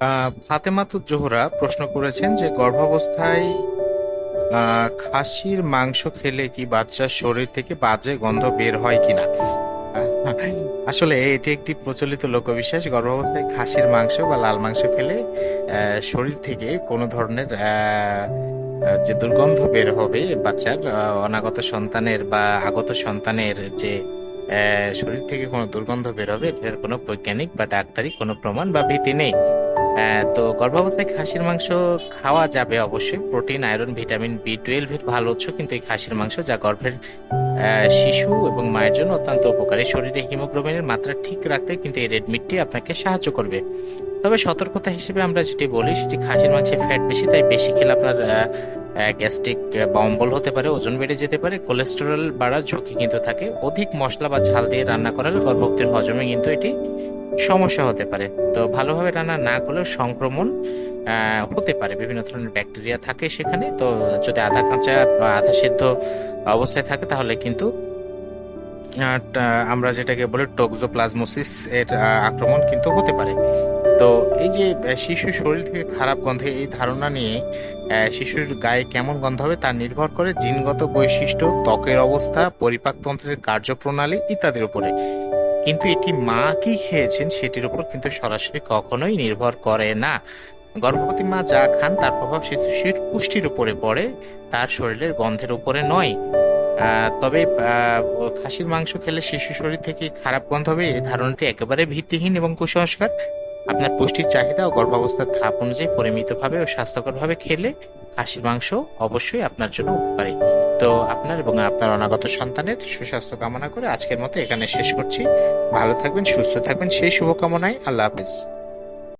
আহ, ফাতেমাতুজ জোহরা প্রশ্ন করেছেন যে গর্ভাবস্থায় খাসির মাংস খেলে কি বাচ্চার শরীর থেকে বাজে গন্ধ বের হয় কিনা? আসলে এটি একটি প্রচলিত লোকবিশ্বাস গর্ভাবস্থায় খাসির মাংস বা লাল মাংস খেলে শরীর থেকে কোনো ধরনের যে দুর্গন্ধ বের হবে বাচ্চার অনাগত সন্তানের বা আগত সন্তানের যে শরীর থেকে কোনো দুর্গন্ধ বের হবে এটার কোনো বৈজ্ঞানিক বা ডাক্তারি কোনো প্রমাণ বা ভীতি নেই। তো গর্ভাবস্থায় খাসির মাংস খাওয়া যাবে অবশ্যই। প্রোটিন, আয়রন, ভিটামিন বি টুয়েলভের ভালো উৎস, কিন্তু এই খাসির মাংস যা গর্ভের শিশু এবং মায়ের জন্য অত্যন্ত উপকারী। শরীরে হিমোগ্লোবিনের মাত্রা ঠিক রাখতে কিন্তু এই রেড মিটটি আপনাকে সাহায্য করবে। তবে সতর্কতা হিসেবে আমরা যেটি বলি, সেটি খাসির মাংসে ফ্যাট বেশি, তাই বেশি খেলে আপনার গ্যাস্ট্রিক বা হতে পারে, ওজন বেড়ে যেতে পারে, কোলেস্টেরল বাড়ার ঝুঁকি কিন্তু থাকে। অধিক মশলা বা ঝাল দিয়ে রান্না করালে গর্ভবতীর হজমে কিন্তু এটি সমস্যা হতে পারে। তো ভালোভাবে রান্না না করলেও সংক্রমণ হতে পারে। বিভিন্ন ধরনের ব্যাকটেরিয়া থাকে সেখানে। তো যদি আধা কাঁচা বা আধা সিদ্ধ অবস্থায় থাকে তাহলে কিন্তু আমরা যেটাকে বলি টোক্সোপ্লাজমোসিস এর আক্রমণ কিন্তু হতে পারে। তো এই যে শিশুর শরীর থেকে খারাপ গন্ধে এই ধারণা নিয়ে শিশুর গায়ে কেমন গন্ধ হবে তা নির্ভর করে জিনগত বৈশিষ্ট্য, ত্বকের অবস্থা, পরিপাকতন্ত্রের কার্যপ্রণালী ইত্যাদির উপরে। কিন্তু এটি মা কি খেয়েছেন সেটির উপর কিন্তু সরাসরি কখনোই নির্ভর করে না। গর্ভবতী মা যা খান তার প্রভাব শিশুর পুষ্টির উপরে পড়ে, তার শরীরের গন্ধের উপরে নয়। তবে খাসির মাংস খেলে শিশু শরীর থেকে খারাপ গন্ধ হবে এই ধারণাটি একেবারে ভিত্তিহীন এবং কুসংস্কার। আপনার পুষ্টির চাহিদা ও গর্ভাবস্থার ধাপ অনুযায়ী পরিমিতভাবে ও স্বাস্থ্যকরভাবে খেলে খাসির মাংস অবশ্যই আপনার জন্য উপকারী। তো আপনার এবং আপনার অনাগত সন্তানের সুস্বাস্থ্য কামনা করে আজকের মতো এখানে শেষ করছি। ভালো থাকবেন, সুস্থ থাকবেন, সেই শুভকামনায় আল্লাহ হাফিজ।